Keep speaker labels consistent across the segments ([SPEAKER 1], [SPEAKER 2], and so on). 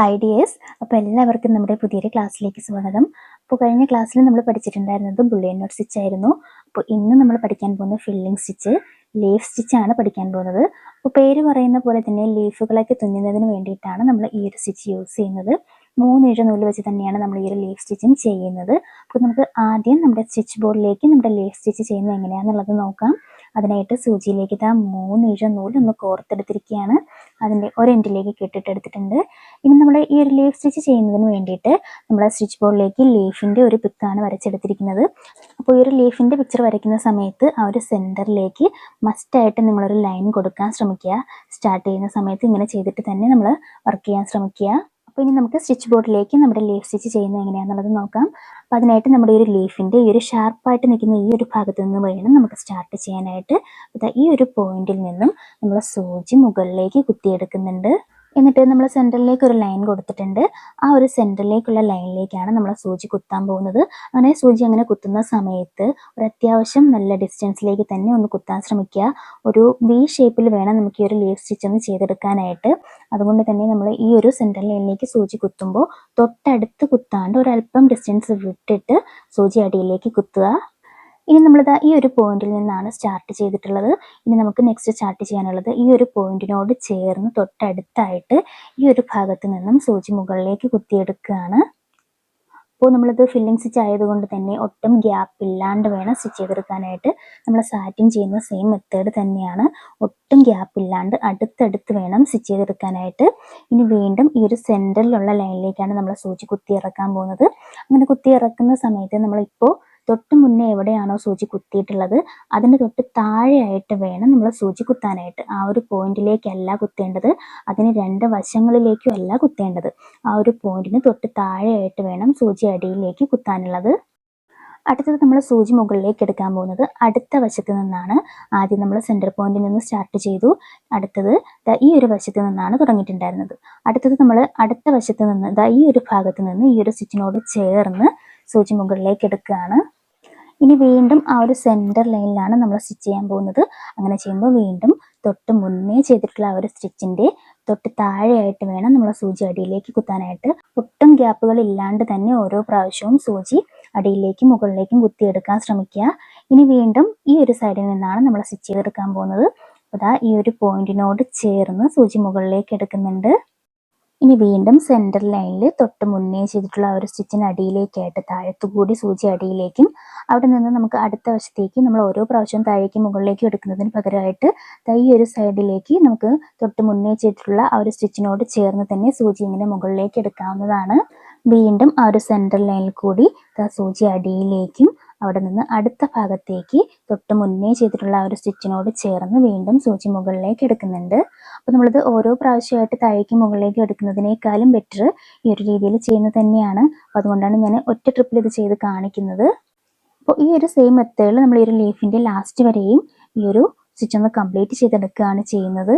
[SPEAKER 1] Hi dears അപ്പോൾ എല്ലാവർക്കും നമ്മുടെ പുതിയൊരു ക്ലാസ്സിലേക്ക് സ്വാഗതം. അപ്പോൾ കഴിഞ്ഞ ക്ലാസ്സിൽ നമ്മൾ പഠിച്ചിട്ടുണ്ടായിരുന്നത് ബുള്ളിയൻ നോട്ട് സ്റ്റിച്ച് ആയിരുന്നു. അപ്പോൾ ഇന്ന് നമ്മൾ പഠിക്കാൻ പോകുന്ന ഫില്ലിംഗ് സ്റ്റിച്ച് ലീഫ് സ്റ്റിച്ച് ആണ് പഠിക്കാൻ പോകുന്നത്. അപ്പോൾ പേര് പറയുന്ന പോലെ തന്നെ ലീഫുകളൊക്കെ തുന്നുന്നതിന് വേണ്ടിയിട്ടാണ് നമ്മൾ ഈ ഒരു സ്റ്റിച്ച് യൂസ് ചെയ്യുന്നത്. മൂന്ന് ഇഴ നൂൽ വെച്ച് തന്നെയാണ് നമ്മൾ ഈ ഒരു ലീഫ് സ്റ്റിച്ചും ചെയ്യുന്നത്. അപ്പോൾ നമുക്ക് ആദ്യം നമ്മുടെ സ്റ്റിച്ച് ബോർഡിലേക്ക് നമ്മുടെ ലീഫ് സ്റ്റിച്ച് ചെയ്യുന്നത് എങ്ങനെയാണെന്നുള്ളത് നോക്കാം. അതിനായിട്ട് സൂചിയിലേക്ക് ഇതാ മൂന്ന് ഇഴ നൂൽ ഒന്ന് കോർത്തെടുത്തിരിക്കുകയാണ്. അതിന്റെ ഒരെൻഡിലേക്ക് കെട്ടിട്ടെടുത്തിട്ടുണ്ട് ഇനി നമ്മൾ ഈ ഒരു ലീഫ് സ്റ്റിച്ച് ചെയ്യുന്നതിന് വേണ്ടിയിട്ട് നമ്മൾ സ്റ്റിച്ച് ബോർഡിലേക്ക് ലീഫിന്റെ ഒരു പിക്കാണ് വരച്ചെടുത്തിരിക്കുന്നത്. അപ്പോൾ ഈ ഒരു ലീഫിന്റെ പിക്ചർ വരയ്ക്കുന്ന സമയത്ത് ആ ഒരു സെന്ററിലേക്ക് മസ്റ്റായിട്ട് നിങ്ങളൊരു ലൈൻ കൊടുക്കാൻ ശ്രമിക്കുക. സ്റ്റാർട്ട് ചെയ്യുന്ന സമയത്ത് ഇങ്ങനെ ചെയ്തിട്ട് തന്നെ നമ്മൾ വർക്ക് ചെയ്യാൻ ശ്രമിക്കുക. അപ്പോൾ ഇനി നമുക്ക് സ്റ്റിച്ച് ബോർഡിലേക്ക് നമ്മുടെ ലീഫ് സ്റ്റിച്ച് ചെയ്യുന്നത് എങ്ങനെയാണെന്നുള്ളത് നോക്കാം. അപ്പോൾ അതിനായിട്ട് നമ്മുടെ ഒരു ലീഫിന്റെ ഈ ഒരു ഷാർപ്പായിട്ട് നിൽക്കുന്ന ഈ ഒരു ഭാഗത്ത് നിന്ന് വേണം നമുക്ക് സ്റ്റാർട്ട് ചെയ്യാനായിട്ട്. ഈ ഒരു പോയിന്റിൽ നിന്നും നമ്മൾ സൂചി മുകളിലേക്ക് കുത്തിയെടുക്കുന്നുണ്ട്. എന്നിട്ട് നമ്മൾ സെന്ററിലേക്ക് ഒരു ലൈൻ കൊടുത്തിട്ടുണ്ട്. ആ ഒരു സെന്ററിലേക്കുള്ള ലൈനിലേക്കാണ് നമ്മൾ സൂചി കുത്താൻ പോകുന്നത്. അങ്ങനെ സൂചി അങ്ങനെ കുത്തുന്ന സമയത്ത് ഒരു അത്യാവശ്യം നല്ല ഡിസ്റ്റൻസിലേക്ക് തന്നെ ഒന്ന് കുത്താൻ ശ്രമിക്കുക. ഒരു വി ഷേപ്പിൽ വേണം നമുക്ക് ഈ ഒരു ലീവ് സ്റ്റിച്ച് ഒന്ന് ചെയ്തെടുക്കാനായിട്ട്. അതുകൊണ്ട് തന്നെ നമ്മൾ ഈ ഒരു സെന്റർ ലൈനിലേക്ക് സൂചി കുത്തുമ്പോൾ തൊട്ടടുത്ത് കുത്താണ്ട് ഒരല്പം ഡിസ്റ്റൻസ് വിട്ടിട്ട് സൂചി അടിയിലേക്ക് കുത്തുക. ഇനി നമ്മളിത് ഈ ഒരു പോയിന്റിൽ നിന്നാണ് സ്റ്റാർട്ട് ചെയ്തിട്ടുള്ളത്. ഇനി നമുക്ക് നെക്സ്റ്റ് സ്റ്റാർട്ട് ചെയ്യാനുള്ളത് ഈ ഒരു പോയിന്റിനോട് ചേർന്ന് തൊട്ടടുത്തായിട്ട് ഈ ഒരു ഭാഗത്ത് നിന്നും സൂചി മുകളിലേക്ക് കുത്തിയെടുക്കുകയാണ്. അപ്പോൾ നമ്മളിത് ഫില്ലിംഗ് സ്റ്റിച്ച് ആയതുകൊണ്ട് തന്നെ ഒട്ടും ഗ്യാപ്പ് ഇല്ലാണ്ട് വേണം സ്റ്റിച്ച് ചെയ്തെടുക്കാനായിട്ട്. നമ്മൾ സാറ്റിങ് ചെയ്യുന്ന സെയിം മെത്തേഡ് തന്നെയാണ്. ഒട്ടും ഗ്യാപ്പ് ഇല്ലാണ്ട് അടുത്തടുത്ത് വേണം സ്റ്റിച്ച് ചെയ്തെടുക്കാനായിട്ട്. ഇനി വീണ്ടും ഈ ഒരു സെന്ററിലുള്ള ലൈനിലേക്കാണ് നമ്മൾ സൂചി കുത്തി ഇറക്കാൻ പോകുന്നത്. അങ്ങനെ കുത്തി ഇറക്കുന്ന സമയത്ത് നമ്മളിപ്പോൾ തൊട്ട് മുന്നേ എവിടെയാണോ സൂചി കുത്തിയിട്ടുള്ളത് അതിന് തൊട്ട് താഴെയായിട്ട് വേണം നമ്മൾ സൂചി കുത്താനായിട്ട്. ആ ഒരു പോയിന്റിലേക്കല്ല കുത്തേണ്ടത് അതിന് രണ്ട് വശങ്ങളിലേക്കും അല്ല കുത്തേണ്ടത്. ആ ഒരു പോയിന്റിന് തൊട്ട് താഴെയായിട്ട് വേണം സൂചി അടിയിലേക്ക് കുത്താനുള്ളത്. അടുത്തത് നമ്മൾ സൂചി മുകളിലേക്ക് എടുക്കാൻ പോകുന്നത്. അടുത്ത വശത്ത് നിന്നാണ് ആദ്യം നമ്മൾ സെന്റർ പോയിന്റിൽ നിന്ന് സ്റ്റാർട്ട് ചെയ്തു. അടുത്തത് ഈ ഒരു വശത്ത് നിന്നാണ് തുടങ്ങിയിട്ടുണ്ടായിരുന്നത്. അടുത്തത് നമ്മൾ അടുത്ത വശത്ത് നിന്ന് ഈ ഒരു ഭാഗത്ത് നിന്ന് ഈ ഒരു സ്റ്റിച്ചിനോട് ചേർന്ന് സൂചി മുകളിലേക്ക് എടുക്കുകയാണ്. ഇനി വീണ്ടും ആ ഒരു സെന്റർ ലൈനിലാണ് നമ്മൾ സ്റ്റിച്ച് ചെയ്യാൻ പോകുന്നത്. അങ്ങനെ ചെയ്യുമ്പോൾ വീണ്ടും തൊട്ട് മുന്നേ ചെയ്തിട്ടുള്ള ആ ഒരു സ്റ്റിച്ചിന്റെ തൊട്ട് താഴെയായിട്ട് വേണം നമ്മൾ സൂചി അടിയിലേക്ക് കുത്താനായിട്ട്. ഒട്ടും ഗ്യാപ്പുകൾ ഇല്ലാണ്ട് തന്നെ ഓരോ പ്രാവശ്യവും സൂചി അടിയിലേക്കും മുകളിലേക്കും കുത്തിയെടുക്കാൻ ശ്രമിക്കുക. ഇനി വീണ്ടും ഈ ഒരു സൈഡിൽ നിന്നാണ് നമ്മൾ സ്റ്റിച്ച് ചെയ്തെടുക്കാൻ പോകുന്നത്. അതാ ഈ ഒരു പോയിന്റിനോട് ചേർന്ന് സൂചി മുകളിലേക്ക് എടുക്കുന്നുണ്ട്. ഇനി വീണ്ടും സെന്റർ ലൈനിൽ തൊട്ട് മുന്നേ ചെയ്തിട്ടുള്ള ആ ഒരു സ്റ്റിച്ചിന് അടിയിലേക്കായിട്ട് താഴത്തു കൂടി സൂചി അടിയിലേക്കും അവിടെ നിന്ന് നമുക്ക് അടുത്ത വശത്തേക്ക് നമ്മൾ ഓരോ പ്രാവശ്യം താഴേക്ക് മുകളിലേക്ക് എടുക്കുന്നതിന് പകരമായിട്ട് തൈ ഒരു സൈഡിലേക്ക് നമുക്ക് തൊട്ട് മുന്നേ ചെയ്തിട്ടുള്ള ആ ഒരു സ്റ്റിച്ചിനോട് ചേർന്ന് തന്നെ സൂചി ഇങ്ങനെ മുകളിലേക്ക് എടുക്കാവുന്നതാണ്. വീണ്ടും ആ ഒരു സെന്റർ ലൈനിൽ കൂടി സൂചി അടിയിലേക്കും അവിടെ നിന്ന് അടുത്ത ഭാഗത്തേക്ക് തൊട്ട് മുന്നേ ചെയ്തിട്ടുള്ള ആ ഒരു സ്റ്റിച്ചിനോട് ചേർന്ന് വീണ്ടും സൂചി മുകളിലേക്ക് എടുക്കുന്നുണ്ട്. അപ്പോൾ നമ്മളിത് ഓരോ പ്രാവശ്യമായിട്ട് താഴേക്ക് മുകളിലേക്ക് എടുക്കുന്നതിനേക്കാളും ബെറ്റർ ഈ ഒരു രീതിയിൽ ചെയ്യുന്നത് തന്നെയാണ്. അപ്പോൾ അതുകൊണ്ടാണ് ഞാൻ ഒറ്റ ട്രിപ്പിൽ ഇത് ചെയ്ത് കാണിക്കുന്നത്. അപ്പോൾ ഈ ഒരു സെയിം മെത്തേഡിൽ നമ്മൾ ഈ ഒരു ലീഫിന്റെ ലാസ്റ്റ് വരെയും ഈ ഒരു സ്റ്റിച്ച് ഒന്ന് കംപ്ലീറ്റ് ചെയ്തെടുക്കുകയാണ് ചെയ്യുന്നത്.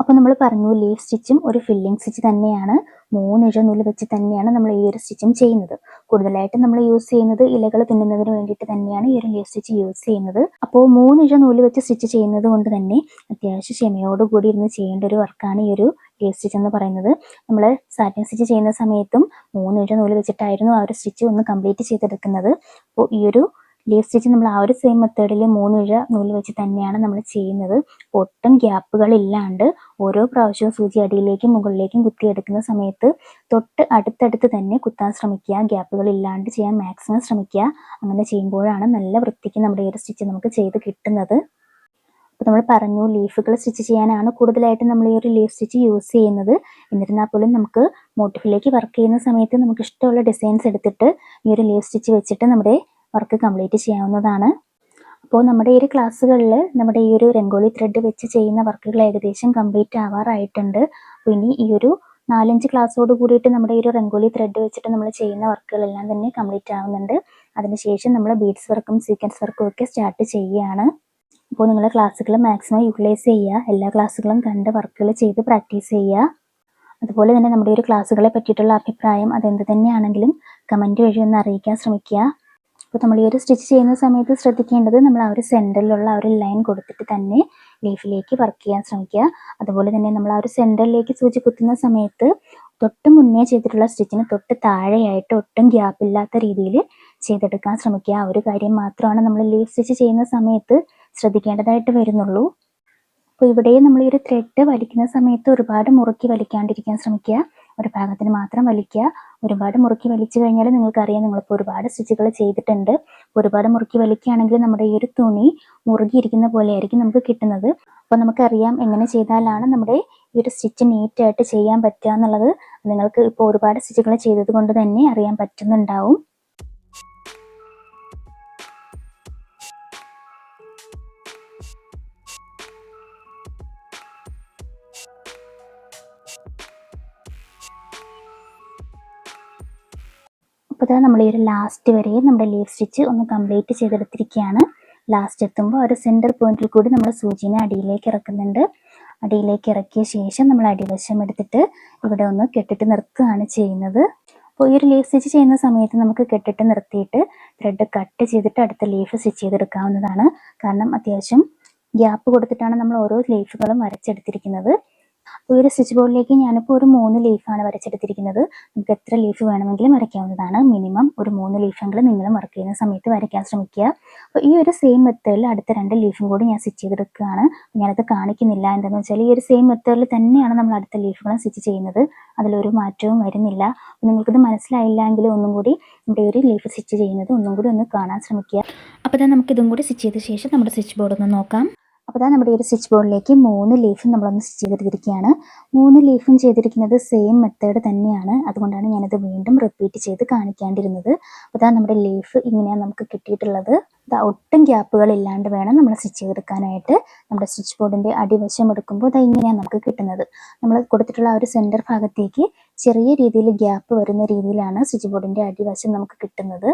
[SPEAKER 1] അപ്പോൾ നമ്മൾ പറഞ്ഞു ലീഫ് സ്റ്റിച്ചും ഒരു ഫില്ലിംഗ് സ്റ്റിച്ച് തന്നെയാണ്. മൂന്ന് ഇഴ നൂൽ വെച്ച് തന്നെയാണ് നമ്മൾ ഈ ഒരു സ്റ്റിച്ചും ചെയ്യുന്നത്. കൂടുതലായിട്ട് നമ്മൾ യൂസ് ചെയ്യുന്നത് ഇലകൾ തുന്നുന്നതിന് വേണ്ടിയിട്ട് തന്നെയാണ് ഈ ഒരു ലീഫ് സ്റ്റിച്ച് യൂസ് ചെയ്യുന്നത്. അപ്പോൾ മൂന്ന് ഇഴ നൂൽ വെച്ച് സ്റ്റിച്ച് ചെയ്യുന്നത് കൊണ്ട് തന്നെ അത്യാവശ്യം ക്ഷമയോടുകൂടി ഇരുന്ന് ചെയ്യേണ്ട ഒരു വർക്കാണ് ഈ ഒരു ലീഫ് സ്റ്റിച്ച് എന്ന് പറയുന്നത്. നമ്മൾ സാറ്റിൻ സ്റ്റിച്ച് ചെയ്യുന്ന സമയത്തും മൂന്ന് ഇഴ നൂൽ വെച്ചിട്ടായിരുന്നു ആ ഒരു സ്റ്റിച്ച് ഒന്ന് കംപ്ലീറ്റ് ചെയ്തെടുക്കുന്നത്. അപ്പോൾ ഈ ഒരു ലീഫ് സ്റ്റിച്ച് നമ്മൾ ആ ഒരു സെയിം മെത്തേഡിൽ മൂന്ന് ഇഴ നൂൽ വെച്ച് തന്നെയാണ് നമ്മൾ ചെയ്യുന്നത്. ഒട്ടും ഗ്യാപ്പുകൾ ഇല്ലാണ്ട് ഓരോ പ്രാവശ്യവും സൂചി അടിയിലേക്കും മുകളിലേക്കും കുത്തിയെടുക്കുന്ന സമയത്ത് തൊട്ട് അടുത്തടുത്ത് തന്നെ കുത്താൻ ശ്രമിക്കുക. ഗ്യാപ്പുകൾ ഇല്ലാണ്ട് ചെയ്യാൻ മാക്സിമം ശ്രമിക്കുക. അങ്ങനെ ചെയ്യുമ്പോഴാണ് നല്ല വൃത്തിക്ക് നമ്മുടെ ഈ ഒരു സ്റ്റിച്ച് നമുക്ക് ചെയ്ത് കിട്ടുന്നത്. അപ്പോൾ നമ്മൾ പറഞ്ഞു ലീഫുകൾ സ്റ്റിച്ച് ചെയ്യാനാണ് കൂടുതലായിട്ട് നമ്മൾ ഈ ഒരു ലീഫ് സ്റ്റിച്ച് യൂസ് ചെയ്യുന്നത്. എന്നിരുന്നാൽ പോലും നമുക്ക് മോട്ടിഫിലേക്ക് വർക്ക് ചെയ്യുന്ന സമയത്ത് നമുക്ക് ഇഷ്ടമുള്ള ഡിസൈൻസ് എടുത്തിട്ട് ഈ ഒരു ലീഫ് സ്റ്റിച്ച് വെച്ചിട്ട് നമ്മുടെ വർക്ക് കംപ്ലീറ്റ് ചെയ്യാവുന്നതാണ്. അപ്പോൾ നമ്മുടെ ഈ ഒരു ക്ലാസ്സുകളിൽ നമ്മുടെ ഈ ഒരു രംഗോലി ത്രെഡ് വെച്ച് ചെയ്യുന്ന വർക്കുകൾ ഏകദേശം കംപ്ലീറ്റ് ആവാറായിട്ടുണ്ട്. അപ്പോൾ ഇനി ഈ ഒരു നാലഞ്ച് ക്ലാസ്സോട് കൂടിയിട്ട് നമ്മുടെ ഈ ഒരു രംഗോലി ത്രെഡ് വെച്ചിട്ട് നമ്മൾ ചെയ്യുന്ന വർക്കുകളെല്ലാം തന്നെ കംപ്ലീറ്റ് ആവുന്നുണ്ട്. അതിനുശേഷം നമ്മൾ ബീഡ്സ് വർക്കും സീക്വൻസ് വർക്കും ഒക്കെ സ്റ്റാർട്ട് ചെയ്യുകയാണ്. അപ്പോൾ നിങ്ങൾ ക്ലാസ്സുകൾ മാക്സിമം യൂട്ടിലൈസ് ചെയ്യുക. എല്ലാ ക്ലാസ്സുകളും കണ്ട് വർക്കുകൾ ചെയ്ത് പ്രാക്ടീസ് ചെയ്യുക. അതുപോലെ തന്നെ നമ്മുടെ ഒരു ക്ലാസ്സുകളെ പറ്റിയിട്ടുള്ള അഭിപ്രായം അതെന്ത് തന്നെയാണെങ്കിലും കമന്റ് വഴി ഒന്ന് അറിയിക്കാൻ ശ്രമിക്കുക. അപ്പോൾ നമ്മൾ ഈ ഒരു സ്റ്റിച്ച് ചെയ്യുന്ന സമയത്ത് ശ്രദ്ധിക്കേണ്ടത് നമ്മൾ ആ ഒരു സെന്ററിലുള്ള ആ ഒരു ലൈൻ കൊടുത്തിട്ട് തന്നെ ലീഫിലേക്ക് വർക്ക് ചെയ്യാൻ ശ്രമിക്കുക. അതുപോലെ തന്നെ നമ്മൾ ആ ഒരു സെന്ററിലേക്ക് സൂചി കുത്തുന്ന സമയത്ത് തൊട്ട് മുന്നേ ചെയ്തിട്ടുള്ള സ്റ്റിച്ചിന് തൊട്ട് താഴെയായിട്ട് ഒട്ടും ഗ്യാപ്പ് ഇല്ലാത്ത രീതിയിൽ ചെയ്തെടുക്കാൻ ശ്രമിക്കുക. ആ ഒരു കാര്യം മാത്രമാണ് നമ്മൾ ലീഫ് സ്റ്റിച്ച് ചെയ്യുന്ന സമയത്ത് ശ്രദ്ധിക്കേണ്ടതായിട്ട് വരുന്നുള്ളൂ. അപ്പോൾ ഇവിടെ നമ്മൾ ഈ ഒരു ത്രെഡ് വലിക്കുന്ന സമയത്ത് ഒരുപാട് മുറുക്കി വലിക്കാണ്ടിരിക്കാൻ ശ്രമിക്കുക. ഒരു ഭാഗത്തിന് മാത്രം വലിക്കുക. ഒരുപാട് മുറുക്കി വലിച്ചു കഴിഞ്ഞാൽ നിങ്ങൾക്കറിയാം നിങ്ങളിപ്പോൾ ഒരുപാട് സ്റ്റിച്ചുകൾ ചെയ്തിട്ടുണ്ട്. ഒരുപാട് മുറുക്കി വലിക്കുകയാണെങ്കിൽ നമ്മുടെ ഈ ഒരു തുണി മുറുകിയിരിക്കുന്ന പോലെയായിരിക്കും നമുക്ക് കിട്ടുന്നത്. അപ്പോൾ നമുക്കറിയാം എങ്ങനെ ചെയ്താലാണ് നമ്മുടെ ഈ ഒരു സ്റ്റിച്ച് നീറ്റായിട്ട് ചെയ്യാൻ പറ്റുക എന്നുള്ളത്. നിങ്ങൾക്ക് ഇപ്പോൾ ഒരുപാട് സ്റ്റിച്ചുകൾ ചെയ്തത് കൊണ്ട് തന്നെ അറിയാൻ പറ്റുന്നുണ്ടാവും. അപ്പോൾ ഇതാ നമ്മൾ ഈ ഒരു ലാസ്റ്റ് വരെ നമ്മുടെ ലീവ് സ്റ്റിച്ച് ഒന്ന് കംപ്ലീറ്റ് ചെയ്തെടുത്തിരിക്കുകയാണ് ലാസ്റ്റ് എത്തുമ്പോൾ ഒരു സെന്റർ പോയിന്റിൽ കൂടി നമ്മൾ സൂചിനെ അടിയിലേക്ക് ഇറക്കുന്നുണ്ട്. അടിയിലേക്ക് ഇറക്കിയ ശേഷം നമ്മൾ അടിവശം എടുത്തിട്ട് ഇവിടെ ഒന്ന് കെട്ടിട്ട് നിർത്തുകയാണ് ചെയ്യുന്നത്. അപ്പോൾ ഈ ഒരു ലീഫ് സ്റ്റിച്ച് ചെയ്യുന്ന സമയത്ത് നമുക്ക് കെട്ടിട്ട് നിർത്തിയിട്ട് ത്രെഡ് കട്ട് ചെയ്തിട്ട് അടുത്ത ലീഫ് സ്റ്റിച്ച് ചെയ്തെടുക്കാവുന്നതാണ്. കാരണം അത്യാവശ്യം ഗ്യാപ്പ് കൊടുത്തിട്ടാണ് നമ്മൾ ഓരോ ലീഫുകളും വരച്ചെടുത്തിരിക്കുന്നത്. അപ്പോൾ ഒരു സ്റ്റിച്ച് ബോർഡിലേക്ക് ഞാനിപ്പോൾ ഒരു മൂന്ന് ലീഫാണ് വരച്ചെടുത്തിരിക്കുന്നത്. നമുക്ക് എത്ര ലീഫ് വേണമെങ്കിലും വരയ്ക്കാവുന്നതാണ്. മിനിമം ഒരു മൂന്ന് ലീഫെങ്കിലും നിങ്ങൾ വർക്ക് ചെയ്യുന്ന സമയത്ത് വരയ്ക്കാൻ ശ്രമിക്കുക. അപ്പോൾ ഈ ഒരു സെയിം മെത്തേഡിൽ അടുത്ത രണ്ട് ലീഫും കൂടി ഞാൻ സ്റ്റിച്ച് ചെയ്തെടുക്കുകയാണ്. ഞാനത് കാണിക്കുന്നില്ല. എന്താണെന്ന് വെച്ചാൽ ഈ ഒരു സെയിം മെത്തേഡിൽ തന്നെയാണ് നമ്മൾ അടുത്ത ലീഫുകളും സ്റ്റിച്ച് ചെയ്യുന്നത്. അതിലൊരു മാറ്റവും വരുന്നില്ല. നിങ്ങൾക്കിത് മനസ്സിലായില്ല എങ്കിലും ഒന്നും കൂടി നമ്മുടെ ഒരു ലീഫ് സ്റ്റിച്ച് ചെയ്യുന്നത് ഒന്നും കൂടി ഒന്ന് കാണാൻ ശ്രമിക്കുക. അപ്പോൾ തന്നെ നമുക്കിതും കൂടി സ്റ്റിച്ച് ചെയ്ത ശേഷം നമ്മുടെ സ്റ്റിച്ച് ബോർഡ് ഒന്ന് നോക്കാം. അപ്പോൾ ഇതാ നമ്മുടെ ഒരു സ്റ്റിച്ച് ബോർഡിലേക്ക് മൂന്ന് ലീഫും നമ്മളൊന്ന് സ്റ്റിച്ച് ചെയ്തിരിക്കുകയാണ് മൂന്ന് ലീഫും ചെയ്തിരിക്കുന്നത് സെയിം മെത്തേഡ് തന്നെയാണ്. അതുകൊണ്ടാണ് ഞാനത് വീണ്ടും റിപ്പീറ്റ് ചെയ്ത് കാണിക്കാണ്ടിരുന്നത്. അപ്പോൾ ഇതാ നമ്മുടെ ലീഫ് ഇങ്ങനെയാണ് നമുക്ക് കിട്ടിയിട്ടുള്ളത്. ഇതാ ഒട്ടും ഗ്യാപ്പുകൾ ഇല്ലാണ്ട് വേണം നമ്മൾ സ്റ്റിച്ച് ചെയ്തെടുക്കാനായിട്ട്. നമ്മുടെ സ്റ്റിച്ച് ബോർഡിന്റെ അടിവശം എടുക്കുമ്പോൾ ഇതാ ഇങ്ങനെയാണ് നമുക്ക് കിട്ടുന്നത്. നമ്മൾ കൊടുത്തിട്ടുള്ള ആ ഒരു സെന്റർ ഭാഗത്തേക്ക് ചെറിയ രീതിയിൽ ഗ്യാപ്പ് വരുന്ന രീതിയിലാണ് സ്റ്റിച്ച് ബോർഡിന്റെ അടിവശം നമുക്ക് കിട്ടുന്നത്.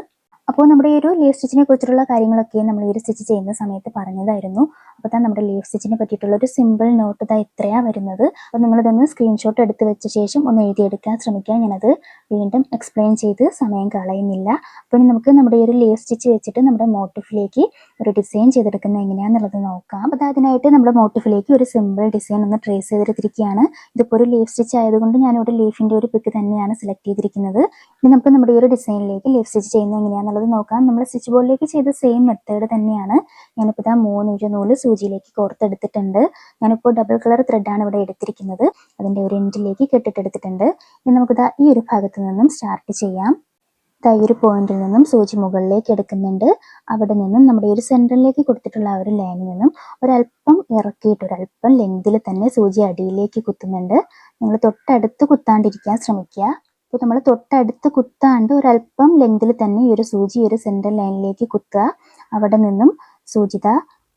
[SPEAKER 1] അപ്പോൾ നമ്മുടെ ഈ ഒരു ലീഫ് സ്റ്റിച്ചിനെ കുറിച്ചിട്ടുള്ള കാര്യങ്ങളൊക്കെ നമ്മൾ ഈ ഒരു സ്റ്റിച്ച് ചെയ്യുന്ന സമയത്ത് പറഞ്ഞതായിരുന്നു. അപ്പോൾ തന്നെ നമ്മുടെ ലീഫ് സ്റ്റിച്ചിനെ പറ്റിയിട്ടുള്ള ഒരു സിമ്പിൾ നോട്ട് ഇതാ ഇത്രയാണ് വരുന്നത്. അപ്പോൾ നിങ്ങളിതൊന്ന് സ്ക്രീൻഷോട്ട് എടുത്ത് വെച്ച ശേഷം ഒന്ന് എഴുതിയെടുക്കാൻ ശ്രമിക്കുക ഞാനത് വീണ്ടും എക്സ്പ്ലെയിൻ ചെയ്ത് സമയം കളയുന്നില്ല. അപ്പോൾ ഇനി നമുക്ക് നമ്മുടെ ഈ ഒരു ലീഫ് സ്റ്റിച്ച് വെച്ചിട്ട് നമ്മുടെ മോട്ടിഫിലേക്ക് ഒരു ഡിസൈൻ ചെയ്തെടുക്കുന്നത് എങ്ങനെയാണെന്നുള്ളത് നോക്കാം. അപ്പോൾ അതിനായിട്ട് നമ്മുടെ മോട്ടിഫിലേക്ക് ഒരു സിമ്പിൾ ഡിസൈൻ ഒന്ന് ട്രേസ് ചെയ്തെടുത്തിരിക്കുകയാണ്. ഇതിപ്പോൾ ഒരു ലീഫ് സ്റ്റിച്ച് ആയതുകൊണ്ട് ഞാനിവിടെ ലീഫിന്റെ ഒരു പിക്ക് തന്നെയാണ് സെലക്ട് ചെയ്തിരിക്കുന്നത്. ഇനി നമുക്ക് നമ്മുടെ ഈ ഒരു ഡിസൈനിലേക്ക് ലീഫ് സ്റ്റിച്ച് ചെയ്യുന്നത് എങ്ങനെയാണെന്നുള്ളത് നോക്കാം. നമ്മൾ സ്റ്റിച്ച് ബോർഡിലേക്ക് ചെയ്ത സെയിം മെത്തേഡ് തന്നെയാണ്. ഞാനിപ്പോൾ ഇതാ മൂന്ന് ഇഞ്ച് നൂൽ സൂചിയിലേക്ക് കോർത്തെടുത്തിട്ടുണ്ട്. ഞാനിപ്പോൾ ഡബിൾ കളർ ത്രെഡാണ് ഇവിടെ എടുത്തിരിക്കുന്നത്. അതിന്റെ ഒരു എൻഡിലേക്ക് കെട്ടിട്ടെടുത്തിട്ടുണ്ട് ഇനി നമുക്കിതാ ഈ ഒരു ഭാഗത്ത് നിന്നും സ്റ്റാർട്ട് ചെയ്യാം. ഇതാ ഈ ഒരു പോയിന്റിൽ നിന്നും സൂചി മുകളിലേക്ക് എടുക്കുന്നുണ്ട്. അവിടെ നിന്നും നമ്മുടെ ഒരു സെന്ററിലേക്ക് കൊടുത്തിട്ടുള്ള ആ ഒരു ലൈനിൽ നിന്നും ഒരല്പം ഇറക്കിയിട്ട് ഒരല്പം ലെങ്തിൽ തന്നെ സൂചി അടിയിലേക്ക് കുത്തുന്നുണ്ട്. നിങ്ങൾ തൊട്ടടുത്ത് കുത്താണ്ടിരിക്കാൻ ശ്രമിക്കുക. അപ്പോൾ നമ്മൾ തൊട്ടടുത്ത് കുത്താണ്ട് ഒരല്പം ലെങ്തിൽ തന്നെ ഈ ഒരു സൂചി ഒരു സെന്റർ ലൈനിലേക്ക് കുത്തുക. അവിടെ നിന്നും സൂചിത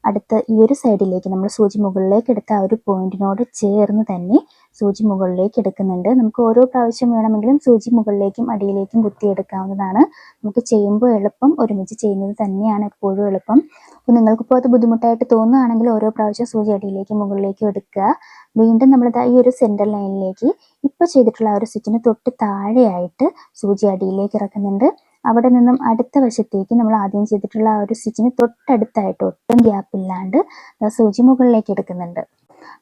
[SPEAKER 1] അടുത്ത ഈ ഒരു സൈഡിലേക്ക് നമ്മൾ സൂചി മുകളിലേക്ക് എടുത്ത ആ ഒരു പോയിന്റിനോട് ചേർന്ന് തന്നെ സൂചി മുകളിലേക്ക് എടുക്കുന്നുണ്ട്. നമുക്ക് ഓരോ പ്രാവശ്യം വേണമെങ്കിലും സൂചി മുകളിലേക്കും അടിയിലേക്കും കുത്തിയെടുക്കാവുന്നതാണ്. നമുക്ക് ചെയ്യുമ്പോൾ എളുപ്പം ഒരുമിച്ച് ചെയ്യുന്നത് തന്നെയാണ് എപ്പോഴും എളുപ്പം. അപ്പോൾ നിങ്ങൾക്കിപ്പോൾ അത് ബുദ്ധിമുട്ടായിട്ട് തോന്നുകയാണെങ്കിൽ ഓരോ പ്രാവശ്യം സൂചി അടിയിലേക്കും മുകളിലേക്കും എടുക്കുക. വീണ്ടും നമ്മൾ ഈ ഒരു സെന്റർ ലൈനിലേക്ക് ഇപ്പോൾ ചെയ്തിട്ടുള്ള ആ ഒരു സ്റ്റിച്ചിന് തൊട്ട് താഴെയായിട്ട് സൂചി അടിയിലേക്ക് ഇറക്കുന്നുണ്ട്. അവിടെ നിന്നും അടുത്ത വശത്തേക്ക് നമ്മൾ ആദ്യം ചെയ്തിട്ടുള്ള ആ ഒരു സ്റ്റിച്ചിന് തൊട്ടടുത്തായിട്ട് ഒട്ടും ഗ്യാപ്പ് ഇല്ലാണ്ട് ദാ സൂചി മുകളിലേക്ക് എടുക്കുന്നുണ്ട്.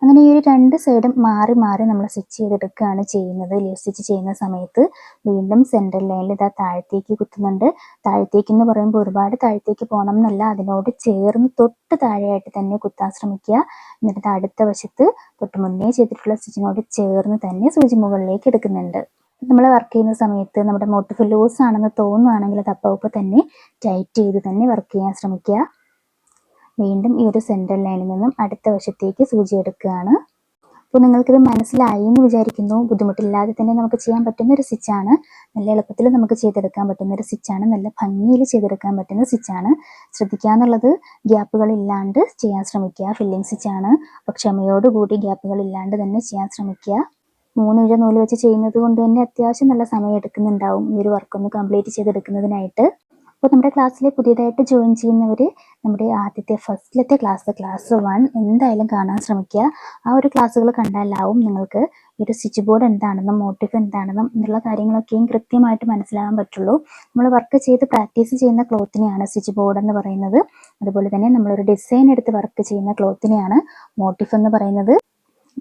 [SPEAKER 1] അങ്ങനെ ഈ ഒരു രണ്ട് സൈഡും മാറി മാറി നമ്മൾ സ്റ്റിച്ച് ചെയ്തെടുക്കുകയാണ് ചെയ്യുന്നത്. ലീവ് സ്റ്റിച്ച് ചെയ്യുന്ന സമയത്ത് വീണ്ടും സെന്റർ ലൈനിൽ ഇതാ താഴത്തേക്ക് കുത്തുന്നുണ്ട്. താഴത്തേക്ക് എന്ന് പറയുമ്പോൾ ഒരുപാട് താഴത്തേക്ക് പോകണം എന്നല്ല അതിനോട് ചേർന്ന് തൊട്ട് താഴെയായിട്ട് തന്നെ കുത്താൻ ശ്രമിക്കുക. എന്നിട്ട് അടുത്ത വശത്ത് തൊട്ട് മുന്നേ ചെയ്തിട്ടുള്ള സ്റ്റിച്ചിനോട് ചേർന്ന് തന്നെ സൂചി മുകളിലേക്ക് എടുക്കുന്നുണ്ട്. നമ്മൾ വർക്ക് ചെയ്യുന്ന സമയത്ത് നമ്മുടെ മോട്ടിഫ് ലൂസ് ആണെന്ന് അപ്പോൾ അപ്പോൾ തന്നെ ടൈറ്റ് ചെയ്ത് തന്നെ വർക്ക് ചെയ്യാൻ ശ്രമിക്കുക. വീണ്ടും ഈ ഒരു സെന്റർ ലൈനിൽ നിന്നും അടുത്ത വശത്തേക്ക് സൂചി എടുക്കുകയാണ്. അപ്പോൾ നിങ്ങൾക്കിത് മനസ്സിലായി എന്ന് വിചാരിക്കുന്നു. ബുദ്ധിമുട്ടില്ലാതെ തന്നെ നമുക്ക് ചെയ്യാൻ പറ്റുന്ന ഒരു സ്റ്റിച്ചാണ് നല്ല എളുപ്പത്തിൽ നമുക്ക് ചെയ്തെടുക്കാൻ പറ്റുന്ന ഒരു സ്റ്റിച്ചാണ് നല്ല ഭംഗിയിൽ ചെയ്തെടുക്കാൻ പറ്റുന്ന സ്റ്റിച്ചാണ് ശ്രദ്ധിക്കുക എന്നുള്ളത് ഗ്യാപ്പുകൾ ഇല്ലാണ്ട് ചെയ്യാൻ ശ്രമിക്കുക. ഫില്ലിംഗ് സ്റ്റിച്ചാണ് അപ്പോൾ ക്ഷമയോടുകൂടി ഗ്യാപ്പുകൾ ഇല്ലാണ്ട് തന്നെ ചെയ്യാൻ ശ്രമിക്കുക. മൂന്ന് ഇഴ നൂൽ വെച്ച് ചെയ്യുന്നത് കൊണ്ട് തന്നെ അത്യാവശ്യം നല്ല സമയം എടുക്കുന്നുണ്ടാവും ഈ ഒരു വർക്ക് ഒന്ന് കംപ്ലീറ്റ് ചെയ്തെടുക്കുന്നതിനായിട്ട്. അപ്പോൾ നമ്മുടെ ക്ലാസ്സിൽ പുതിയതായിട്ട് ജോയിൻ ചെയ്യുന്നവർ നമ്മുടെ ആദ്യത്തെ ഫസ്റ്റിലത്തെ ക്ലാസ് ക്ലാസ് വൺ എന്തായാലും കാണാൻ ശ്രമിക്കുക. ആ ഒരു ക്ലാസ്സുകൾ കണ്ടാലാവും നിങ്ങൾക്ക് ഒരു സ്വിച്ച് ബോർഡ് എന്താണെന്നും മോട്ടിഫ് എന്താണെന്നും എന്നുള്ള കാര്യങ്ങളൊക്കെയും കൃത്യമായിട്ട് മനസ്സിലാകാൻ പറ്റുള്ളൂ. നമ്മൾ വർക്ക് ചെയ്ത് പ്രാക്ടീസ് ചെയ്യുന്ന ക്ലോത്തിനെയാണ് സ്വിച്ച് ബോർഡ് എന്ന് പറയുന്നത്. അതുപോലെ തന്നെ നമ്മളൊരു ഡിസൈൻ എടുത്ത് വർക്ക് ചെയ്യുന്ന ക്ലോത്തിനെയാണ് മോട്ടിഫ് എന്ന് പറയുന്നത്.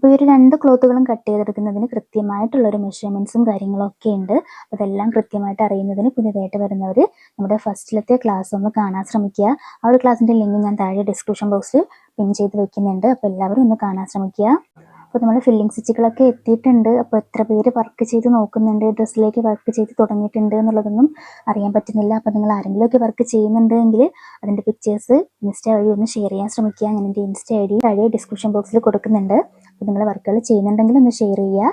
[SPEAKER 1] അപ്പോൾ ഈ ഒരു രണ്ട് ക്ലോത്തുകളും കട്ട് ചെയ്തെടുക്കുന്നതിന് കൃത്യമായിട്ടുള്ളൊരു മെഷർമെന്റ്സും കാര്യങ്ങളും ഒക്കെ ഉണ്ട്. അപ്പോൾ അതെല്ലാം കൃത്യമായിട്ട് അറിയുന്നതിന് പുതിയതായിട്ട് വരുന്നവർ നമ്മുടെ ഫസ്റ്റിലത്തെ ക്ലാസ് ഒന്ന് കാണാൻ ശ്രമിക്കുക. ആ ഒരു ക്ലാസ്സിന്റെ ലിങ്ക് ഞാൻ താഴെ ഡിസ്ക്രിപ്ഷൻ ബോക്സിൽ പിൻ ചെയ്ത് വെക്കുന്നുണ്ട്. അപ്പോൾ എല്ലാവരും ഒന്ന് കാണാൻ ശ്രമിക്കുക. അപ്പോൾ നമ്മൾ ഫില്ലിംഗ് സ്റ്റിച്ചുകളൊക്കെ എത്തിയിട്ടുണ്ട്. അപ്പോൾ എത്ര പേര് വർക്ക് ചെയ്ത് നോക്കുന്നുണ്ട് ഡ്രസ്സിലേക്ക് വർക്ക് ചെയ്ത് തുടങ്ങിയിട്ടുണ്ട് എന്നുള്ളതൊന്നും അറിയാൻ പറ്റുന്നില്ല. അപ്പോൾ നിങ്ങൾ ആരെങ്കിലുമൊക്കെ വർക്ക് ചെയ്യുന്നുണ്ടെങ്കിൽ അതിന്റെ പിക്ചേഴ്സ് ഇൻസ്റ്റ വഴി ഒന്ന് ഷെയർ ചെയ്യാൻ ശ്രമിക്കുക. ഞാൻ എന്റെ ഇൻസ്റ്റ ഐ ഡി താഴെ ഡിസ്ക്രിപ്ഷൻ ബോക്സിൽ കൊടുക്കുന്നുണ്ട്. അപ്പോൾ നിങ്ങൾ വർക്കുകൾ ചെയ്യുന്നുണ്ടെങ്കിൽ ഒന്ന് ഷെയർ ചെയ്യുക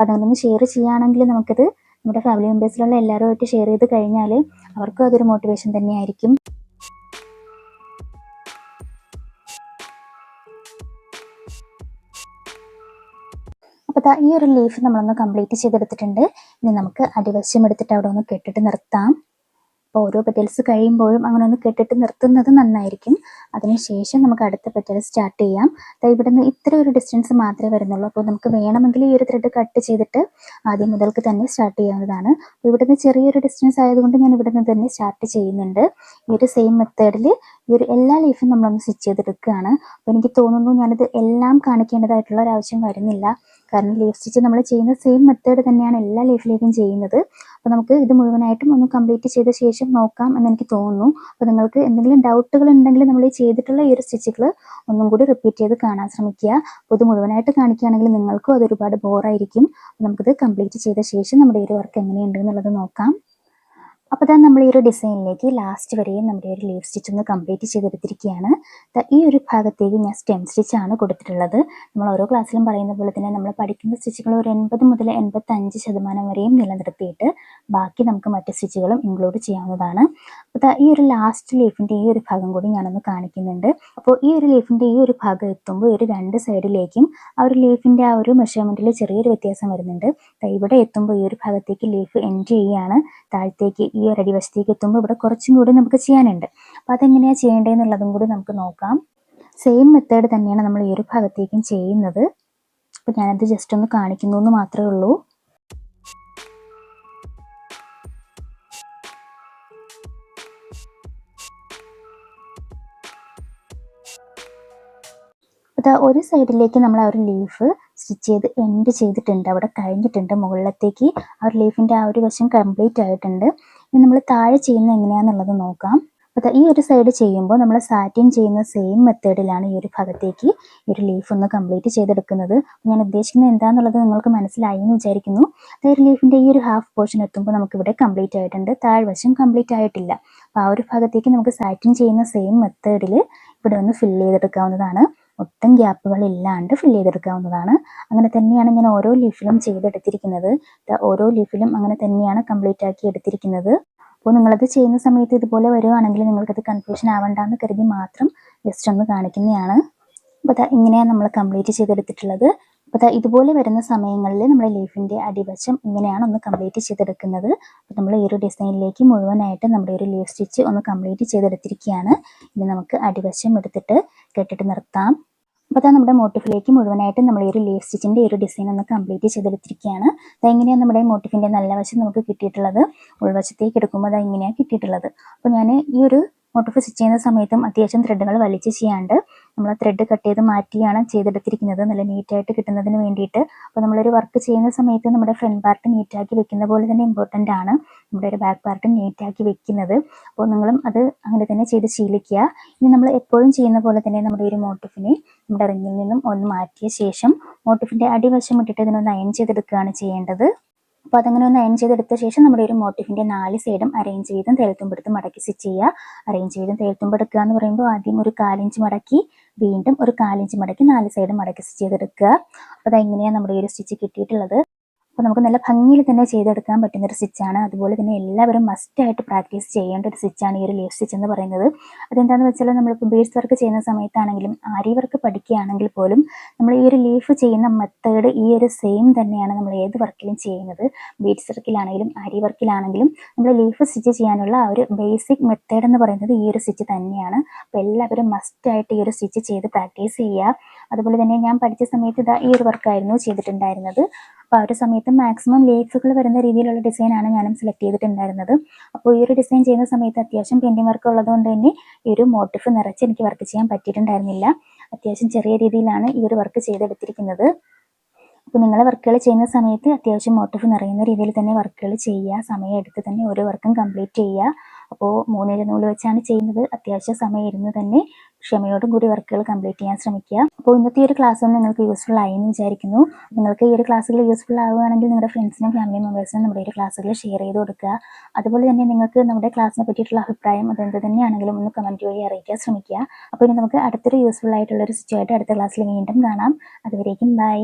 [SPEAKER 1] അപ്പോൾ ഒന്ന് ഷെയർ ചെയ്യുകയാണെങ്കിൽ നമുക്കത് നമ്മുടെ ഫാമിലി മെമ്പേഴ്സിലുള്ള എല്ലാവരുമായിട്ട് ഷെയർ ചെയ്ത് കഴിഞ്ഞാൽ അവർക്കും അതൊരു മോട്ടിവേഷൻ തന്നെയായിരിക്കും. അപ്പോൾ ഈ ഒരു ലീഫ് നമ്മളൊന്ന് കംപ്ലീറ്റ് ചെയ്തെടുത്തിട്ടുണ്ട്. ഇനി നമുക്ക് അടിവശം എടുത്തിട്ട് അവിടെ ഒന്ന് കെട്ടിട്ട് നിർത്താം. അപ്പോൾ ഓരോ പെറ്റൽസ് കഴിയുമ്പോഴും അങ്ങനെ ഒന്ന് കെട്ടിട്ട് നിർത്തുന്നത് നന്നായിരിക്കും. അതിനുശേഷം നമുക്ക് അടുത്ത പെറ്റൽ സ്റ്റാർട്ട് ചെയ്യാം. ദാ നിന്ന് ഇത്ര ഒരു ഡിസ്റ്റൻസ് മാത്രമേ വരുന്നുള്ളൂ. അപ്പോൾ നമുക്ക് വേണമെങ്കിൽ ഈ ഒരു ത്രെഡ് കട്ട് ചെയ്തിട്ട് ആദ്യം മുതൽക്ക് തന്നെ സ്റ്റാർട്ട് ചെയ്യാവുന്നതാണ്. അപ്പോൾ നിന്ന് ചെറിയൊരു ഡിസ്റ്റൻസ് ആയതുകൊണ്ട് ഞാൻ ഇവിടെ നിന്ന് തന്നെ സ്റ്റാർട്ട് ചെയ്യുന്നുണ്ട്. ഈ ഒരു സെയിം മെത്തേഡിൽ ഈ ഒരു എല്ലാ ലീഫും നമ്മളൊന്ന് സ്റ്റിച്ച് ചെയ്തെടുക്കുകയാണ്. അപ്പോൾ എനിക്ക് തോന്നുന്നു ഞാനിത് എല്ലാം കാണിക്കേണ്ടതായിട്ടുള്ള ഒരു ആവശ്യം വരുന്നില്ല. കാരണം ലീഫ് സ്റ്റിച്ച് നമ്മൾ ചെയ്യുന്ന സെയിം മെത്തേഡ് തന്നെയാണ് എല്ലാ ലീഫിലേക്കും ചെയ്യുന്നത്. അപ്പോൾ നമുക്ക് ഇത് മുഴുവനായിട്ടും ഒന്ന് കംപ്ലീറ്റ് ചെയ്ത ശേഷം നോക്കാം എന്ന് എനിക്ക് തോന്നുന്നു. അപ്പോൾ നിങ്ങൾക്ക് എന്തെങ്കിലും ഡൗട്ടുകൾ ഉണ്ടെങ്കിൽ നമ്മൾ ഈ ചെയ്തിട്ടുള്ള ഈ ഒരു സ്റ്റിച്ചുകൾ ഒന്നും കൂടി റിപ്പീറ്റ് ചെയ്ത് കാണാൻ ശ്രമിക്കുക. അപ്പോൾ ഇത് മുഴുവനായിട്ട് കാണിക്കുകയാണെങ്കിൽ നിങ്ങൾക്കും അത് ഒരുപാട് ബോറായിരിക്കും നമുക്കിത് കംപ്ലീറ്റ് ചെയ്ത ശേഷം നമ്മുടെ ഈ ഒരു വർക്ക് എങ്ങനെയുണ്ട് എന്നുള്ളത് നോക്കാം. അപ്പോൾ തന്നെ നമ്മൾ ഈ ഒരു ഡിസൈനിലേക്ക് ലാസ്റ്റ് വരെയും നമ്മുടെ ഒരു ലീവ് സ്റ്റിച്ച് ഒന്ന് കംപ്ലീറ്റ് ചെയ്തെടുത്തിരിക്കുകയാണ് ഈ ഒരു ഭാഗത്തേക്ക് ഞാൻ സ്റ്റെം സ്റ്റിച്ച് ആണ് കൊടുത്തിട്ടുള്ളത്. നമ്മൾ ഓരോ ക്ലാസ്സിലും പറയുന്ന പോലെ തന്നെ നമ്മൾ പഠിക്കുന്ന സ്റ്റിച്ചുകൾ ഒരു എൺപത് മുതൽ എൺപത്തഞ്ച് ശതമാനം വരെയും നിലനിർത്തിയിട്ട് ബാക്കി നമുക്ക് മറ്റ് സ്റ്റിച്ചുകളും ഇൻക്ലൂഡ് ചെയ്യാവുന്നതാണ്. അപ്പോൾ ഈ ഒരു ലാസ്റ്റ് ലീഫിന്റെ ഈ ഒരു ഭാഗം കൂടി ഞാനൊന്ന് കാണിക്കുന്നുണ്ട്. അപ്പോൾ ഈ ഒരു ലീഫിന്റെ ഈ ഒരു ഭാഗം എത്തുമ്പോൾ ഒരു രണ്ട് സൈഡിലേക്കും ആ ഒരു ലീഫിന്റെ ആ ഒരു മെഷർമെന്റിൽ ചെറിയൊരു വ്യത്യാസം വരുന്നുണ്ട്. ഇവിടെ എത്തുമ്പോൾ ഈ ഒരു ഭാഗത്തേക്ക് ലീഫ് എൻഡ് ചെയ്യുകയാണ് താഴത്തേക്ക് ഒരു അടിവശത്തേക്ക് എത്തുമ്പോൾ ഇവിടെ കുറച്ചും കൂടി നമുക്ക് ചെയ്യാനുണ്ട്. അപ്പോൾ അതെങ്ങനെയാണ് ചെയ്യേണ്ടതെന്നുള്ളതും കൂടി നമുക്ക് നോക്കാം. സെയിം മെത്തേഡ് തന്നെയാണ് നമ്മൾ ഈ ഒരു ഭാഗത്തേക്കും ചെയ്യുന്നത്. അപ്പോൾ ഞാനത് ജസ്റ്റ് ഒന്ന് കാണിക്കുന്നു എന്ന് മാത്രമേ ഉള്ളൂ. അപ്പോൾ ഒരു സൈഡിലേക്ക് നമ്മൾ ആ ഒരു ലീഫ് സ്റ്റിച്ച് ചെയ്ത് എൻഡ് ചെയ്തിട്ടുണ്ട്. അവിടെ കഴിഞ്ഞിട്ടുണ്ട് മുകളിലത്തേക്ക്. ആ ഒരു ലീഫിന്റെ ആ ഒരു വശം കംപ്ലീറ്റ് ആയിട്ടുണ്ട്. ഇനി നമ്മൾ താഴെ ചെയ്യുന്നത് എങ്ങനെയാണെന്നുള്ളത് നോക്കാം. അപ്പോൾ ഈ ഒരു സൈഡ് ചെയ്യുമ്പോൾ നമ്മൾ സാറ്റിൻ ചെയ്യുന്ന സെയിം മെത്തേഡിലാണ് ഈ ഒരു ഭാഗത്തേക്ക് ഈ ഒരു ലീഫ് ഒന്ന് കംപ്ലീറ്റ് ചെയ്തെടുക്കുന്നത്. ഞാൻ ഉദ്ദേശിക്കുന്നത് എന്താണെന്നുള്ളത് നിങ്ങൾക്ക് മനസ്സിലായി എന്ന് വിചാരിക്കുന്നു. അതായത് ലീഫിന്റെ ഈ ഒരു ഹാഫ് പോർഷൻ എത്തുമ്പോൾ നമുക്കിവിടെ കംപ്ലീറ്റ് ആയിട്ടുണ്ട്. താഴ്വശം കംപ്ലീറ്റ് ആയിട്ടില്ല. അപ്പോൾ ആ ഒരു ഭാഗത്തേക്ക് നമുക്ക് സാറ്റിൻ ചെയ്യുന്ന സെയിം മെത്തേഡിൽ ഇവിടെ ഒന്ന് ഫില്ല് ചെയ്തെടുക്കാവുന്നതാണ്. ഒട്ടും ഗ്യാപ്പുകൾ ഇല്ലാണ്ട് ഫില്ല് ചെയ്തെടുക്കാവുന്നതാണ്. അങ്ങനെ തന്നെയാണ് ഞാൻ ഓരോ ലീഫിലും ചെയ്തെടുത്തിരിക്കുന്നത്. ഓരോ ലീഫിലും അങ്ങനെ തന്നെയാണ് കംപ്ലീറ്റ് ആക്കി എടുത്തിരിക്കുന്നത്. അപ്പോൾ നിങ്ങളത് ചെയ്യുന്ന സമയത്ത് ഇതുപോലെ വരുവാണെങ്കിൽ നിങ്ങൾക്കത് കൺഫ്യൂഷൻ ആവണ്ടെന്ന് കരുതി മാത്രം ജസ്റ്റ് ഒന്ന് കാണിക്കുന്നതാണ്. അപ്പോൾ ഇങ്ങനെയാണ് നമ്മൾ കംപ്ലീറ്റ് ചെയ്തെടുത്തിട്ടുള്ളത്. അപ്പോൾ ഇതുപോലെ വരുന്ന സമയങ്ങളിൽ നമ്മൾ ലീഫിന്റെ അടിവശം ഇങ്ങനെയാണ് ഒന്ന് കംപ്ലീറ്റ് ചെയ്തെടുക്കുന്നത്. അപ്പോൾ നമ്മൾ ഈ ഒരു ഡിസൈനിലേക്ക് മുഴുവനായിട്ട് നമ്മുടെ ഒരു ലീഫ് സ്റ്റിച്ച് ഒന്ന് കംപ്ലീറ്റ് ചെയ്തെടുത്തിരിക്കുകയാണ്. ഇനി നമുക്ക് അടിവശം എടുത്തിട്ട് കെട്ടിട്ട് നിർത്താം. അപ്പോൾ അതാ നമ്മുടെ മോട്ടിഫിലേക്ക് മുഴുവനായിട്ട് നമ്മൾ ഈ ഒരു ലീഫ് സ്റ്റിച്ചിന്റെ ഒരു ഡിസൈൻ ഒന്ന് കംപ്ലീറ്റ് ചെയ്തെടുത്തിരിക്കുകയാണ്. അതെങ്ങനെയാണ് നമ്മുടെ മോട്ടിഫിന്റെ നല്ല വശം നമുക്ക് കിട്ടിയിട്ടുള്ളത്? ഉൾവശത്തേക്ക് എടുക്കുമ്പോൾ അത് ഇങ്ങനെയാണ് കിട്ടിയിട്ടുള്ളത്. അപ്പോൾ ഞാൻ ഈ ഒരു മോട്ടിഫ് സ്റ്റിച്ച് ചെയ്യുന്ന സമയത്തും അത്യാവശ്യം ത്രെഡുകൾ വലിച്ച് ചെയ്യാണ്ട് നമ്മൾ ത്രെഡ് കട്ട് ചെയ്ത് മാറ്റിയാണ് ചെയ്തെടുത്തിരിക്കുന്നത് നല്ല നീറ്റായിട്ട് കിട്ടുന്നതിന് വേണ്ടിയിട്ട്. അപ്പോൾ നമ്മളൊരു വർക്ക് ചെയ്യുന്ന സമയത്ത് നമ്മുടെ ഫ്രണ്ട് പാർട്ട് നീറ്റാക്കി വെക്കുന്ന പോലെ തന്നെ ഇമ്പോർട്ടന്റ് ആണ്. നമ്മുടെ ഒരു ബാക്ക് പാർട്ട് നീറ്റാക്കി വെക്കുന്നത്. അപ്പോൾ നിങ്ങളും അത് അങ്ങനെ തന്നെ ചെയ്ത് ശീലിക്കുക. ഇനി നമ്മൾ എപ്പോഴും ചെയ്യുന്ന പോലെ തന്നെ നമ്മുടെ ഒരു മോട്ടിഫിനെ നമ്മുടെ റിങ്ങിൽ നിന്നും ഒന്ന് മാറ്റിയ ശേഷം മോട്ടിഫിന്റെ അടിവശം ഇട്ടിട്ട് ഇതിനൊന്ന് അയൺ ചെയ്തെടുക്കുകയാണ് ചെയ്യേണ്ടത്. അപ്പോൾ അതങ്ങനെ ഒന്ന് അയൺ ചെയ്തെടുത്ത ശേഷം നമ്മുടെ ഒരു മോട്ടിഫിന്റെ നാല് സൈഡും അറേഞ്ച് ചെയ്തും തേൽത്തുമ്പെടുത്ത് മടക്കി സ്റ്റിച്ച് ചെയ്യുക. അറേഞ്ച് ചെയ്തും തേൽത്തുമ്പെടുക്കുക എന്ന് പറയുമ്പോൾ ആദ്യം ഒരു കാലിഞ്ച് മടക്കി വീണ്ടും ഒരു കാലിഞ്ച് മടക്കി നാല് സൈഡും മടക്കി സ്റ്റിച്ച് ചെയ്തെടുക്കുക. അപ്പോൾ അതെങ്ങനെയാണ് നമ്മുടെ ഒരു സ്റ്റിച്ച് കിട്ടിയിട്ടുള്ളത്. അപ്പോൾ നമുക്ക് നല്ല ഭംഗിയിൽ തന്നെ ചെയ്തെടുക്കാൻ പറ്റുന്ന ഒരു സ്റ്റിച്ചാണ് അതുപോലെ തന്നെ എല്ലാവരും മസ്റ്റായിട്ട് പ്രാക്ടീസ് ചെയ്യേണ്ട ഒരു സ്റ്റിച്ചാണ് ഈ ഒരു ലീഫ് സ്റ്റിച്ച് എന്ന് പറയുന്നത്. അതെന്താണെന്ന് വെച്ചാൽ നമ്മളിപ്പോൾ ബീഡ്സ് വർക്ക് ചെയ്യുന്ന സമയത്താണെങ്കിലും ആരി വർക്ക് പഠിക്കുകയാണെങ്കിൽ പോലും നമ്മൾ ഈ ഒരു ലീഫ് ചെയ്യുന്ന മെത്തേഡ് ഈ ഒരു സെയിം തന്നെയാണ് നമ്മൾ ഏത് വർക്കിലും ചെയ്യുന്നത്. ബീഡ്സ് വർക്കിലാണെങ്കിലും ആരി വർക്കിലാണെങ്കിലും നമ്മൾ ലീഫ് സ്റ്റിച്ച് ചെയ്യാനുള്ള ആ ഒരു ബേസിക് മെത്തേഡ് എന്ന് പറയുന്നത് ഈ ഒരു സ്റ്റിച്ച് തന്നെയാണ്. അപ്പോൾ എല്ലാവരും മസ്റ്റായിട്ട് ഈ ഒരു സ്റ്റിച്ച് ചെയ്ത് പ്രാക്ടീസ് ചെയ്യുക. അതുപോലെ തന്നെ ഞാൻ പഠിച്ച സമയത്ത് ഇതാ ഈ ഒരു വർക്കായിരുന്നു ചെയ്തിട്ടുണ്ടായിരുന്നത്. അപ്പോൾ ആ ഒരു സമയത്ത് മാക്സിമം ലേക്സുകൾ വരുന്ന രീതിയിലുള്ള ഡിസൈനാണ് ഞാനും സെലക്ട് ചെയ്തിട്ടുണ്ടായിരുന്നത്. അപ്പോൾ ഈ ഒരു ഡിസൈൻ ചെയ്യുന്ന സമയത്ത് അത്യാവശ്യം പെയിന്റിംഗ് വർക്ക് ഉള്ളതുകൊണ്ട് തന്നെ ഈ ഒരു മോട്ടിഫ് നിറച്ച് എനിക്ക് വർക്ക് ചെയ്യാൻ പറ്റിയിട്ടുണ്ടായിരുന്നില്ല. അത്യാവശ്യം ചെറിയ രീതിയിലാണ് ഈ ഒരു വർക്ക് ചെയ്തെടുത്തിരിക്കുന്നത്. അപ്പോൾ നിങ്ങൾ വർക്കുകൾ ചെയ്യുന്ന സമയത്ത് അത്യാവശ്യം മോട്ടിഫ് നിറയുന്ന രീതിയിൽ തന്നെ വർക്കുകൾ ചെയ്യുക. സമയം എടുത്ത് തന്നെ ഓരോ വർക്കും കംപ്ലീറ്റ് ചെയ്യുക. അപ്പോൾ മൂന്നിര നൂൽ വെച്ചാണ് ചെയ്യുന്നത്. അത്യാവശ്യം സമയം ഇരുന്ന് തന്നെ ക്ഷമയോടും കൂടി വർക്കുകൾ കംപ്ലീറ്റ് ചെയ്യാൻ ശ്രമിക്കുക. അപ്പോൾ ഇന്നത്തെ ഈ ഒരു ക്ലാസ് നിങ്ങൾക്ക് യൂസ്ഫുൾ ആയി എന്ന് വിചാരിക്കുന്നു. നിങ്ങൾക്ക് ഈ ഒരു ക്ലാസ്സുകൾ യൂസ്ഫുൾ ആവുകയാണെങ്കിൽ നിങ്ങളുടെ ഫ്രണ്ട്സിനും ഫാമിലി മെമ്പേഴ്സിനും നമ്മുടെ ഒരു ക്ലാസ്സുകൾ ഷെയർ ചെയ്ത് കൊടുക്കുക. അതുപോലെ തന്നെ നിങ്ങൾക്ക് നമ്മുടെ ക്ലാസ്സിനെ പറ്റിയിട്ടുള്ള അഭിപ്രായം അതെന്ത് തന്നെയാണെങ്കിലും ഒന്ന് കമന്റ് വഴി അറിയിക്കാൻ ശ്രമിക്കുക. അപ്പോൾ ഇനി നമുക്ക് അടുത്തൊരു യൂസ്ഫുൾ ആയിട്ടുള്ള ഒരു സിറ്റുവായിട്ട് അടുത്ത ക്ലാസ്സിൽ വീണ്ടും കാണാം. അതുവരേക്കും ബൈ